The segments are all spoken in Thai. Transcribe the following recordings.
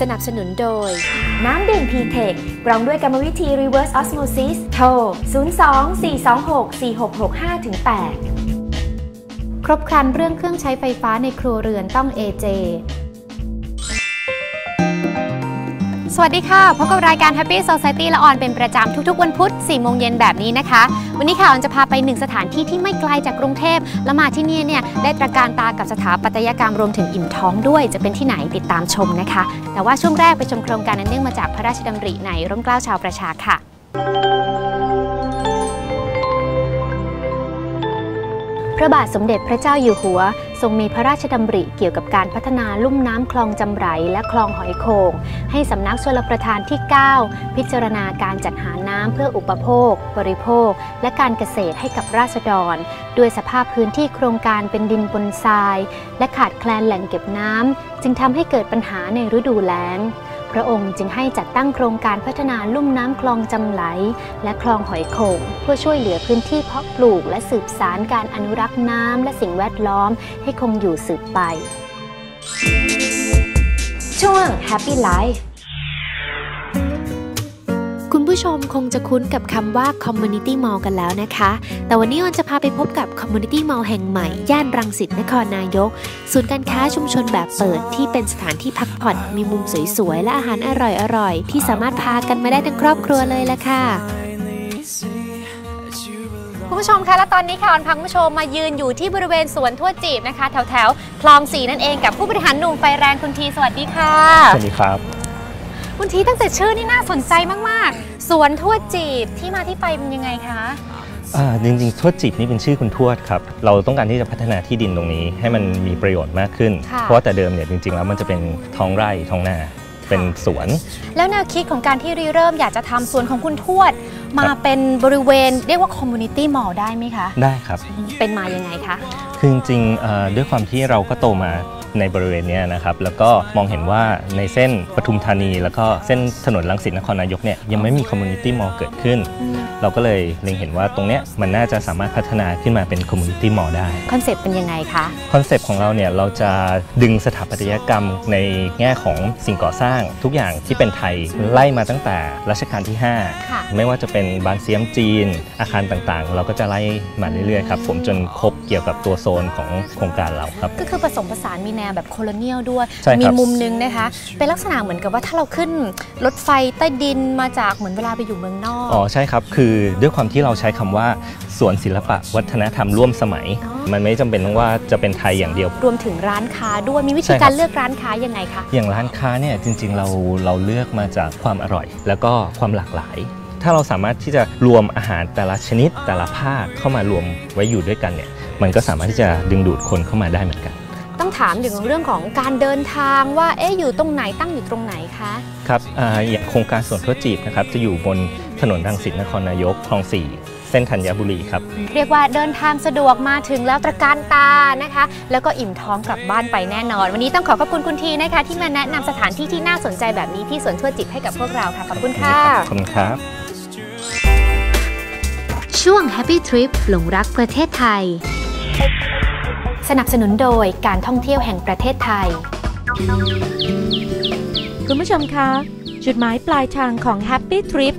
สนับสนุนโดย น้ำดื่มพีเทคกรองด้วยกรรมวิธี reverse osmosis โทร 02-426-466-5-8 ครบครันเรื่องเครื่องใช้ไฟฟ้าในครัวเรือนต้อง AJ สวัสดีค่ะ พบกับรายการ Happy Society ละออนเป็นประจำทุกๆ วันพุธ4โมงเย็นแบบนี้นะคะ วันนี้ค่ะออนจะพาไปหนึ่งสถานที่ที่ไม่ไกลจากกรุงเทพ และมาที่นี่เนี่ยได้ตระการตากับสถาปัตยกรรมรวมถึงอิ่มท้องด้วย จะเป็นที่ไหนติดตามชมนะคะ แต่ว่าช่วงแรกไปชมโครงการนั้นเนื่องมาจากพระราชดำริในร่มเกล้าชาวประชาค่ะ พระบาทสมเด็จพระเจ้าอยู่หัว ทรงมีพระราชดำริเกี่ยวกับการพัฒนาลุ่มน้ำคลองจำไหรและคลองหอยโขงให้สำนักชลประทานที่ 9 พิจารณาการจัดหาน้ำเพื่ออุปโภค บริโภค และการเกษตรให้กับราษฎร ด้วยสภาพพื้นที่โครงการเป็นดินปนทราย และขาดแคลนแหล่งเก็บน้ำจึงทำให้เกิดปัญหาในฤดูแล้ง พระองค์จึงให้จัดตั้งโครงการพัฒนาลุ่มน้ำคลองจำไหล และคลองหอยโขงเพื่อช่วยเหลือพื้นที่เพาะปลูก และสืบสารการอนุรักษ์น้ำและสิ่งแวดล้อมให้คงอยู่สืบไป ช่วง Happy Life ผู้ชมคงจะคุ้นกับคำว่า Community Mall กันแล้วนะคะ แต่วันนี้ออนจะพาไปพบกับ Community Mall แห่งใหม่ ย่านรังสิตนครนายก ศูนย์การค้าชุมชนแบบเปิดที่เป็นสถานที่พักผ่อน มีมุมสวยๆ และอาหารอร่อยๆ ที่สามารถพากันมาได้ทั้งครอบครัวเลยละค่ะคุณผู้ชมคะและตอนนี้ค่ะออนพาคุณผู้ชมมายืนอยู่ที่บริเวณสวนทั่วจีบนะคะ แถวแถวๆคลองสีนั่นเองกับผู้บริหารหนุ่มไฟแรงคุณทีสวัสดีค่ะ สวัสดีครับ คุณทีตั้งแต่ชื่อนี่น่าสนใจมาก ๆ สวนทั่วจีบที่มาที่ไปเป็นยังไงคะอ่าจริงๆทวดจิตนี่เป็นชื่อคุณทวดครับ เราต้องการที่จะพัฒนาที่ดินตรงนี้ให้มันมีประโยชน์มากขึ้น ค่ะ เพราะว่าแต่เดิมเนี่ยจริง ๆ แล้วมันจะเป็นท้องไร่ท้องนาเป็นสวน แล้วแนวคิดของการที่ริเริ่มอยากจะทำสวนของคุณทวด มาเป็นบริเวณเรียกว่า community mall ได้ไหมคะ ได้ครับ เป็นมายังไงคะ คือจริงๆเอ่อด้วยความที่เราก็โตมา ในบริเวณเนี้ยนะครับแล้วก็มองเห็นว่าในเส้นปทุมธานี แล้วก็เส้นถนนลังสิตนครนายกเนี่ยยังไม่มีคอมมูนิตี้มอลล์เกิดขึ้น เราก็เลยเล็งเห็นว่าตรงเนี้ยมันน่าจะสามารถพัฒนาขึ้นมาเป็นคอมมูนิตี้มอลล์ได้คอนเซปต์เป็นยังไงคะคอนเซปต์ของเราเนี่ยเราจะดึงสถาปัตยกรรมในแง่ของสิ่งก่อสร้างทุกอย่างที่เป็นไทยไล่มาตั้งแต่รัชกาลที่ค่ะ5ไม่ว่าจะเป็นบานเซียมจีน อาคารต่างๆ เราก็จะไล่มาเรื่อยๆครับผมจนครบเกี่ยวกับตัวโซนของโครงการเราครับก็คือผสมผสานมีแนวแบบโคโลเนียลด้วย ใช่ครับ มีมุมนึงนะคะ เป็นลักษณะเหมือนกับว่าถ้าเราขึ้นรถไฟใต้ดินมาจากเหมือนเวลาไปอยู่เมืองนอก อ๋อใช่ครับ คือด้วยความที่เราใช้คำว่าสวนศิลปะวัฒนธรรมร่วมสมัย อ๋อ มันไม่จำเป็นต้องว่าจะเป็นไทยอย่างเดียว รวมถึงร้านค้าด้วยมีวิธีใช่ครับการเลือกร้านค้ายังไงคะ อย่างร้านค้าเนี่ยจริง ๆ เราเราเลือกมาจากความอร่อย แล้วก็ความหลากหลาย ถ้าเราสามารถที่จะรวมอาหารแต่ละชนิดแต่ละภาคเข้ามารวมไว้อยู่ด้วยกันเนี่ยมันก็สามารถที่จะดึงดูดคนเข้ามาได้เหมือนกัน ต้องถามถึงเรื่องของการเดินทางว่าเอ๊ะอยู่ตรงไหนตั้งอยู่ตรงไหนคะครับอาอย่างโครงการสวนทั่วจีบนะครับจะอยู่บนถนนรังสิตนครนายกคลองสี่เส้นธัญบุรีครับ เรียกว่าเดินทางสะดวกมาถึงแล้วตระการตานะคะ แล้วก็อิ่มท้องกลับบ้านไปแน่นอน วันนี้ต้องขอขอบคุณคุณทีนะคะ ที่มาแนะนำสถานที่ที่น่าสนใจแบบนี้ที่สวนทั่วจิตให้กับพวกเราค่ะ ขอบคุณค่ะ ขอบคุณครับ ช่วง Happy Trip หลงรักประเทศไทย สนับสนุนโดยการท่องเที่ยวแห่งประเทศไทย คุณผู้ชมคะ จุดหมายปลายทางของ Happy Trip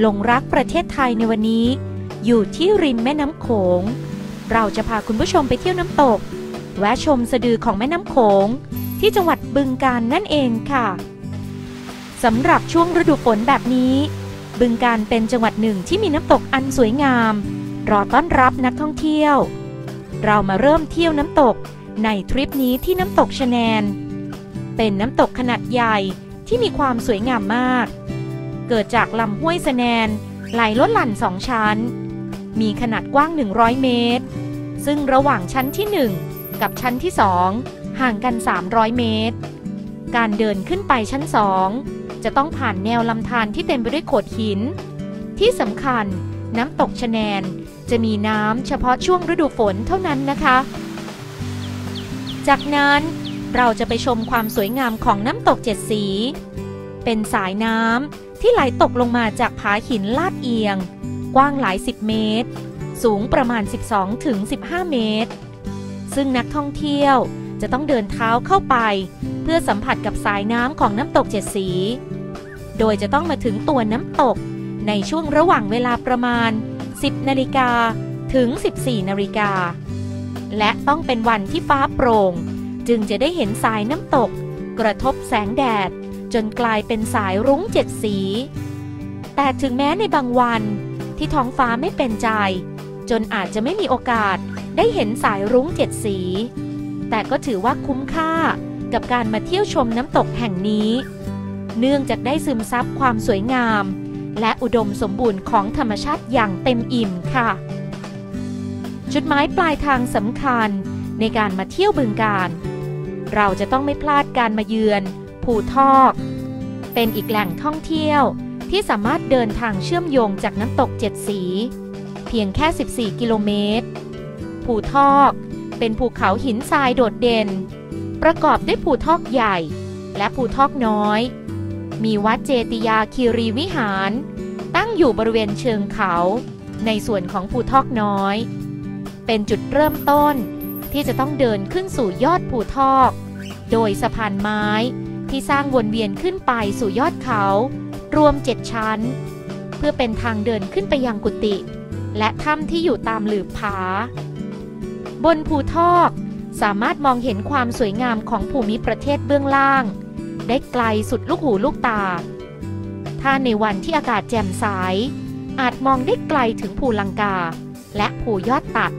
หลงรักประเทศไทยในวันนี้ อยู่ที่ริมแม่น้ำโขง เราจะพาคุณผู้ชมไปเที่ยวน้ำตก แวะชมสะดือของแม่น้ำโขง ที่จังหวัดบึงกาฬนั่นเองค่ะสำหรับช่วงฤดูฝนแบบนี้ บึงกาฬเป็นจังหวัดหนึ่งที่มีน้ำตกอันสวยงาม รอต้อนรับนักท่องเที่ยว เรามาเริ่มเที่ยวน้ำตกในทริปนี้ที่น้ำตกชะแนน เป็นน้ำตกขนาดใหญ่ที่มีความสวยงามมาก เกิดจากลำห้วยสะแนนไหลลดหลั่นสองชั้น มีขนาดกว้าง 100 เมตร ซึ่งระหว่างชั้นที่ 1 กับชั้นที่ 2 ห่างกัน 300 เมตร การเดินขึ้นไปชั้น 2 จะต้องผ่านแนวลำธารที่เต็มไปด้วยโขดหิน ที่สำคัญ น้ำตกชะแนน จะมีน้ำเฉพาะช่วงฤดูฝนเท่านั้นนะคะ จากนั้นเราจะไปชมความสวยงามของน้ำตกเจ็ดสี เป็นสายน้ำที่ไหลตกลงมาจากผาหินลาดเอียง กว้างหลายสิบเมตร สูงประมาณ 12ถึง15 เมตร ซึ่งนักท่องเที่ยวจะต้องเดินเท้าเข้าไป เพื่อสัมผัสกับสายน้ำของน้ำตกเจ็ดสี โดยจะต้องมาถึงตัวน้ำตก ในช่วงระหว่างเวลาประมาณ 10 นาฬิกาถึง 14 นาฬิกา และต้องเป็นวันที่ฟ้าโปร่ง จึงจะได้เห็นสายน้ำตก กระทบแสงแดด จนกลายเป็นสายรุ้งเจ็ดสี แต่ถึงแม้ในบางวันที่ท้องฟ้าไม่เป็นใจ จนอาจจะไม่มีโอกาสได้เห็นสายรุ้งเจ็ดสี แต่ก็ถือว่าคุ้มค่ากับการมาเที่ยวชมน้ำตกแห่งนี้ เนื่องจากได้ซึมซับความสวยงาม และอุดมสมบูรณ์ของธรรมชาติอย่างเต็มอิ่มค่ะ จุดหมายปลายทางสำคัญในการมาเที่ยวบึงการ เราจะต้องไม่พลาดการมาเยือน ภูทอก เป็นอีกแหล่งท่องเที่ยวที่สามารถเดินทางเชื่อมโยงจากน้ำตกเจ็ดสี เพียงแค่ 14 กิโลเมตร ภูทอกเป็นภูเขาหินทรายโดดเด่น ประกอบด้วยภูทอกใหญ่ และภูทอกน้อย มีวัดเจติยาคีรีวิหาร ตั้งอยู่บริเวณเชิงเขา ในส่วนของภูทอกน้อย เป็นจุดเริ่มต้นที่จะต้องเดินขึ้นสู่ยอดภูทอก โดยสะพานไม้ที่สร้างวนเวียนขึ้นไปสู่ยอดเขา รวมเจ็ดชั้น เพื่อเป็นทางเดินขึ้นไปยังกุฏิและถ้ำที่อยู่ตามหลืบผา บนภูทอกสามารถมองเห็นความสวยงามของภูมิประเทศเบื้องล่าง ได้ไกลสุดลูกหูลูกตา ถ้าในวันที่อากาศแจ่มใสอาจมองได้ไกลถึงภูลังกา และภูยอดตัด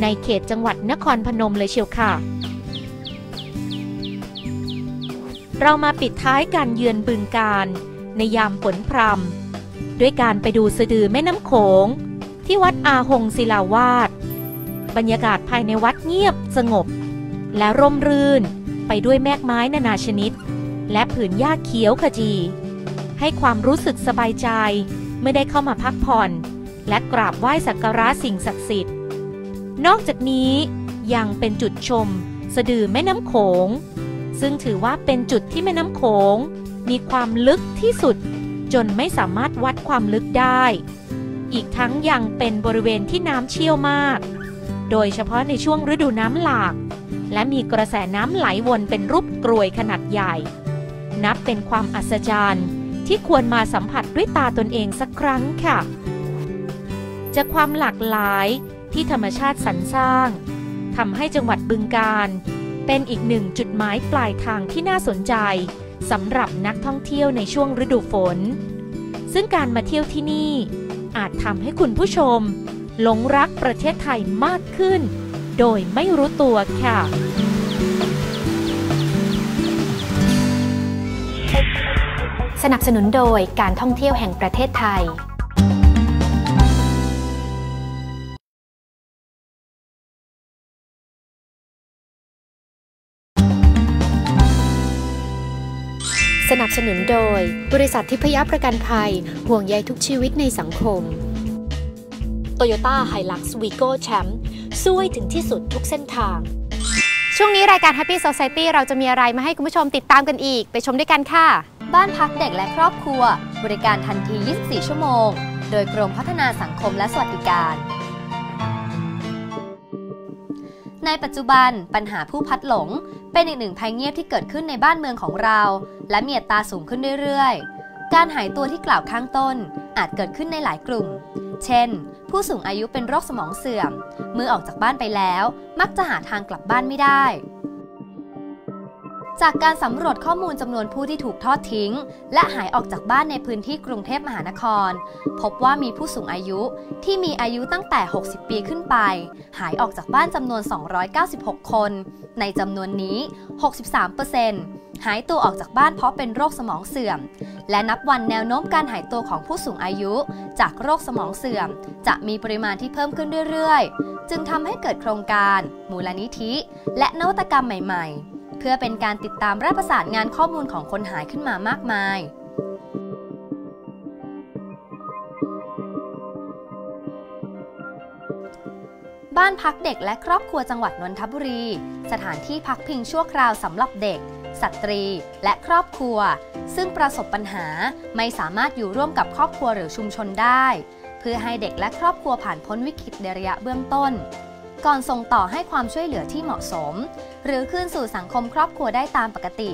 ในเขตจังหวัดนครพนมเลยเชียวค่ะ เรามาปิดท้ายการเยือนบึงการ ในยามฝนพรำด้วยการไปดูสะดือแม่น้ำโขง ที่วัดอาหงศิลาวาสบรรยากาศภายในวัดเงียบสงบ และร่มรื่นไปด้วยแมกไม้นานาชนิด และผืนหญ้าเขียวขจี ให้ความรู้สึกสบายใจเมื่อได้เข้ามาพักผ่อน และกราบไหว้สักการะสิ่งศักดิ์สิทธิ์ นอกจากนี้ยังเป็นจุดชม สะดือแม่น้ำโขง ซึ่งถือว่าเป็นจุดที่แม่น้ำโขง มีความลึกที่สุด จนไม่สามารถวัดความลึกได้ อีกทั้งยังเป็นบริเวณที่น้ำเชี่ยวมาก โดยเฉพาะในช่วงฤดูน้ำหลาก และมีกระแสน้ำไหลวนเป็นรูปกรวยขนาดใหญ่ นับเป็นความอัศจรรย์ที่ควรมาสัมผัสด้วยตาตนเองสักครั้งค่ะ จากความหลากหลายที่ธรรมชาติสรรสร้างทำให้จังหวัดบึงการ เป็นอีกหนึ่งจุดหมายปลายทางที่น่าสนใจสำหรับนักท่องเที่ยวในช่วงฤดูฝน ซึ่งการมาเที่ยวที่นี่ อาจทำให้คุณผู้ชม หลงรักประเทศไทยมากขึ้น โดยไม่รู้ตัวค่ะ สนับสนุนโดยการท่องเที่ยวแห่งประเทศไทยสนับสนุนโดย บริษัททิพยประกันภัย ห่วงใยทุกชีวิตในสังคม Toyota Hilux Vigo Champ สู้ให้ถึงที่สุดทุกเส้นทาง ช่วงนี้รายการ Happy Society เราจะมีอะไรมาให้คุณผู้ชมติดตามกันอีก ไปชมด้วยกันค่ะ บ้านพักเด็กและครอบครัว บริการทันที 24 ชั่วโมง โดยกรมพัฒนาสังคมและสวัสดิการ ในปัจจุบันปัญหาผู้พัดหลง เป็นอีกหนึ่งภัยเงียบที่เกิดขึ้นในบ้านเมืองของเรา และมีอัตราสูงขึ้นเรื่อยๆ การหายตัวที่กล่าวข้างต้น อาจเกิดขึ้นในหลายกลุ่ม เช่น ผู้สูงอายุเป็นโรคสมองเสื่อม เมื่อออกจากบ้านไปแล้ว มักจะหาทางกลับบ้านไม่ได้ จากการสำรวจข้อมูลจำนวนผู้ที่ถูกทอดทิ้ง และหายออกจากบ้านในพื้นที่กรุงเทพมหานคร พบว่ามีผู้สูงอายุที่มีอายุตั้งแต่ 60 ปีขึ้นไป หายออกจากบ้านจำนวน 296 คน ในจำนวนนี้ 63%หายตัวออกจากบ้านเพราะเป็นโรคสมองเสื่อม และนับวันแนวโน้มการหายตัวของผู้สูงอายุ จากโรคสมองเสื่อม จะมีปริมาณที่เพิ่มขึ้นเรื่อยๆ จึงทำให้เกิดโครงการ มูลนิธิ และนวัตกรรมใหม่ ๆ เพื่อเป็นการติดตามและประสานงานข้อมูลของคนหายขึ้นมามากมายบ้านพักเด็กและครอบครัวจังหวัดนนทบุรี สถานที่พักพิงชั่วคราวสำหรับเด็ก สตรี และครอบครัว ซึ่งประสบปัญหาไม่สามารถอยู่ร่วมกับครอบครัวหรือชุมชนได้ เพื่อให้เด็กและครอบครัวผ่านพ้นวิกฤตในระยะเบื้องต้น ก่อนส่งต่อให้ความช่วยเหลือที่เหมาะสม หรือคืนสู่สังคมครอบครัวได้ตามปกติ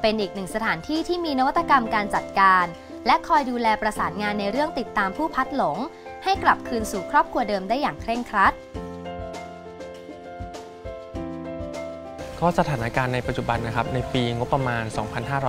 เป็นอีกหนึ่งสถานที่ที่มีนวัตกรรมการจัดการ และคอยดูแลประสานงานในเรื่องติดตามผู้พัดหลง ให้กลับคืนสู่ครอบครัวเดิมได้อย่างเคร่งครัด ก็สถานการณ์ในปัจจุบันนะครับในปีงบประมาณ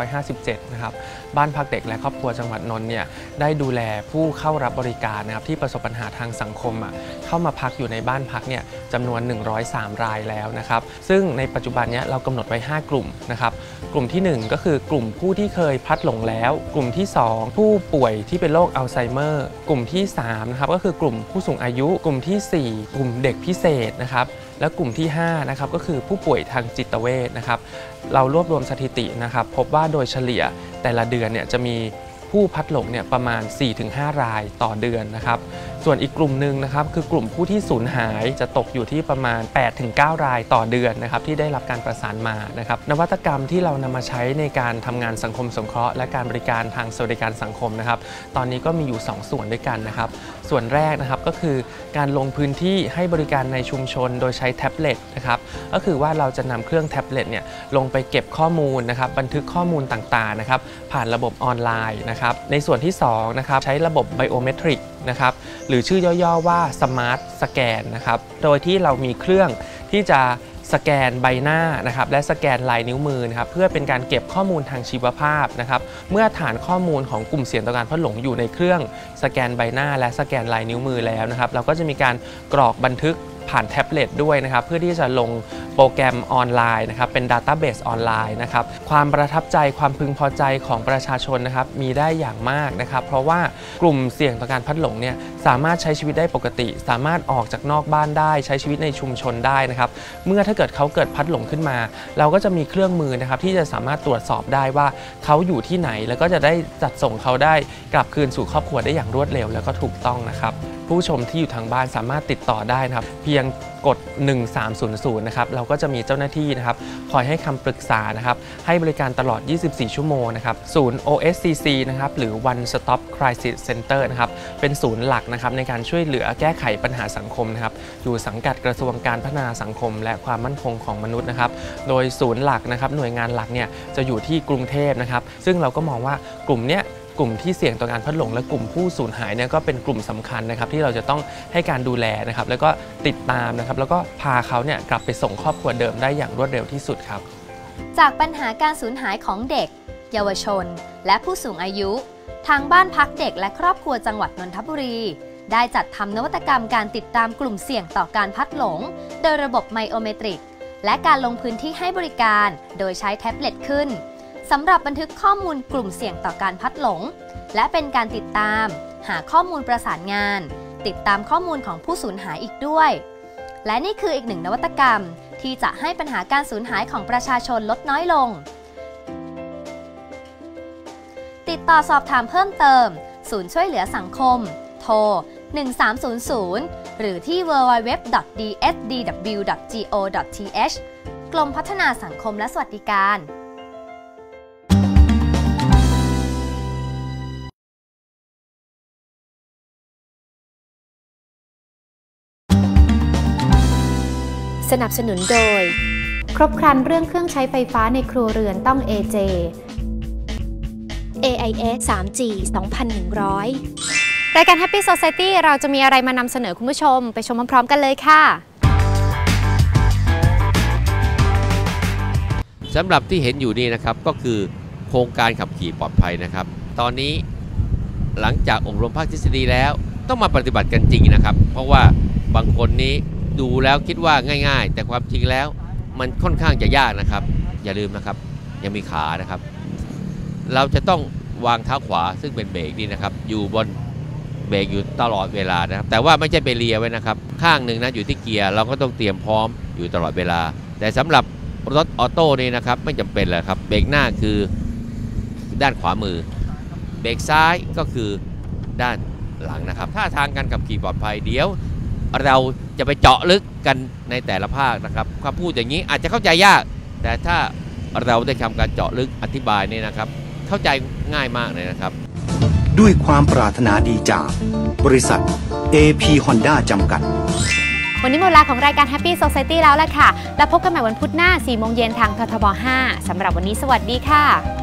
2557 นะครับบ้านพักเด็กและครอบครัวจังหวัดนนท์เนี่ยได้ดูแลผู้เข้ารับบริการนะครับที่ประสบปัญหาทางสังคมอะเข้ามาพักอยู่ในบ้านพักเนี่ยจำนวน 103 รายแล้วนะครับซึ่งในปัจจุบันเนี้ยเรากำหนดไว้ 5 กลุ่มนะครับกลุ่มทีหนึ่1 ก็คือกลุ่มผู้ที่เคยพัดหลงแล้ว กลุ่มที่ 2 ผู้ป่วยที่เป็นโรคอัลไซเมอร์ กลุ่มที่3นะครับก็คือกลุ่มผู้สูงอายุ กลุ่มทีสี่4 กลุ่มเด็กพิเศษนะครับ และกลุ่มที่5นะครับก็คือผู้ป่วยทางจิตเวชนะครับเรารวบรวมสถิตินะครับพบว่าโดยเฉลี่ยแต่ละเดือนเนี่ยจะมีผู้พัดหลงเนี่ยประมาณ 4-5 รายต่อเดือนนะครับ ส่วนอีกกลุ่มหนึ่งนะครับคือกลุ่มผู้ที่สูญหายจะตกอยู่ที่ประมาณ 8-9 รายต่อเดือนนะครับที่ได้รับการประสานมานะครับนวัตกรรมที่เรานำมาใช้ในการทำงานสังคมสงเคราะห์และการบริการทางสวัสดิการสังคมนะครับตอนนี้ก็มีอยู่ 2 ส่วนด้วยกันนะครับส่วนแรกนะครับก็คือการลงพื้นที่ให้บริการในชุมชนโดยใช้แท็บเล็ตนะครับก็คือว่าเราจะนำเครื่องแท็บเล็ตเนี่ยลงไปเก็บข้อมูลนะครับบันทึกข้อมูลต่างๆนะครับผ่านระบบออนไลน์นะครับในส่วนที่2นะครับใช้ระบบไบโอเมตริกนะครับหรือชื่อย่อๆว่า Smart Scan นะครับ โดยที่เรามีเครื่องที่จะสแกนใบหน้านะครับและสแกนลายนิ้วมือนะครับเพื่อเป็นการเก็บข้อมูลทางชีวภาพนะครับเมื่อฐานข้อมูลของกลุ่มเสี่ยงต่อการพัดหลงอยู่ในเครื่อง สแกนใบหน้าและสแกนลายนิ้วมือแล้วนะครับเราก็จะมีการกรอกบันทึก ผ่านแท็บเล็ตด้วยนะครับเพื่อที่จะลงโปรแกรมออนไลน์นะครับเป็นดัตต้าเบสออนไลน์นะครับความประทับใจความพึงพอใจของประชาชนนะครับมีได้อย่างมากนะครับเพราะว่ากลุ่มเสี่ยงต่อการพัดหลงเนี่ยสามารถใช้ชีวิตได้ปกติ สามารถออกจากนอกบ้านได้ ใช้ชีวิตในชุมชนได้นะครับเมื่อถ้าเกิดเขาเกิดพัดหลงขึ้นมา เราก็จะมีเครื่องมือนะครับที่จะสามารถตรวจสอบได้ว่าเขาอยู่ที่ไหนแล้วก็จะได้จัดส่งเขาได้กลับคืนสู่ครอบครัวได้อย่างรวดเร็วแล้วก็ถูกต้องนะครับ ผู้ชมที่อยู่ทางบ้านสามารถติดต่อได้นะครับ เพียงกด 1300 นะครับ เราก็จะมีเจ้าหน้าที่นะครับ คอยให้คำปรึกษานะครับ ให้บริการตลอด 24 ชั่วโมงนะครับ ศูนย์ OSCC นะครับ หรือ One Stop Crisis Center นะครับ เป็นศูนย์หลักนะครับในการช่วยเหลือแก้ไขปัญหาสังคมนะครับ อยู่สังกัดกระทรวงการพัฒนาสังคม และความมั่นคงของมนุษย์นะครับ โดยศูนย์หลักนะครับ หน่วยงานหลักเนี่ยจะอยู่ที่กรุงเทพนะครับ ซึ่งเราก็มองว่ากลุ่มเนี้ย กลุ่มที่เสี่ยงต่อการพัดหลง และกลุ่มผู้สูญหายเนี่ยก็เป็นกลุ่มสำคัญนะครับที่เราจะต้องให้การดูแลนะครับแล้วก็ติดตามนะครับแล้วก็พาเขาเนี่ยกลับไปส่งครอบครัวเดิมได้อย่างรวดเร็วที่สุดครับ จากปัญหาการสูญหายของเด็ก เยาวชน และผู้สูงอายุ ทางบ้านพักเด็กและครอบครัวจังหวัดนนทบุรี ได้จัดทำนวัตกรรมการติดตามกลุ่มเสี่ยงต่อการพัดหลง โดยระบบไมโอเมตริกและการลงพื้นที่ให้บริการ โดยใช้แท็บเล็ตขึ้น สำหรับบันทึกข้อมูลกลุ่มเสี่ยงต่อการพัดหลง และเป็นการติดตาม หาข้อมูลประสานงาน ติดตามข้อมูลของผู้สูญหายอีกด้วย และนี่คืออีกหนึ่งนวัตกรรม ที่จะให้ปัญหาการสูญหายของประชาชนลดน้อยลง ติดต่อสอบถามเพิ่มเติม ศูนย์ช่วยเหลือสังคม โทร 1300 หรือที่ www.dsdw.go.th กรมพัฒนาสังคมและสวัสดิการ สนับสนุนโดย ครบครันเรื่องเครื่องใช้ไฟฟ้าในครัวเรือนต้อง AJ AIS 3G 2100 รายการ Happy Society เราจะมีอะไรมานำเสนอคุณผู้ชม ไปชมพร้อมๆกันเลยค่ะสำหรับที่เห็นอยู่นี่นะครับก็คือโครงการขับขี่ปลอดภัยนะครับ ตอนนี้หลังจากอบรมภาคทฤษฎีแล้ว ต้องมาปฏิบัติกันจริงนะครับ เพราะว่าบางคนนี้ ดูแล้วคิดว่าง่าย ๆ แต่ความจริงแล้วมันค่อนข้างจะยากนะครับ อย่าลืมนะครับ ยังมีขานะครับ เราจะต้องวางเท้าขวาซึ่งเป็นเบรกนี่นะครับ อยู่บนเบรกอยู่ตลอดเวลานะครับ แต่ว่าไม่ใช่ไปเลียไว้นะครับ ข้างหนึ่งนะอยู่ที่เกียร์เราก็ต้องเตรียมพร้อมอยู่ตลอดเวลา แต่สำหรับรถออโต้นี่นะครับ ไม่จำเป็นเลยครับเบรกหน้าคือด้านขวามือ เบรกซ้ายก็คือด้านหลังนะครับ ถ้าทางการขับขี่ปลอดภัยเดี๋ยว เราจะไปเจาะลึกกันในแต่ละภาคนะครับคำพูดอย่างนี้อาจจะเข้าใจยาก แต่ถ้าเราได้ทำการเจาะลึกอธิบายนี่นะครับ เข้าใจง่ายมากเลยนะครับ ด้วยความปรารถนาดีจาก บริษัท AP Honda จำกัด วันนี้หมดเวลาของรายการ Happy Society แล้วล่ะค่ะ แล้วพบกันใหม่วันพุธหน้า 4 โมงเย็นทางททบ 5สำหรับวันนี้สวัสดีค่ะ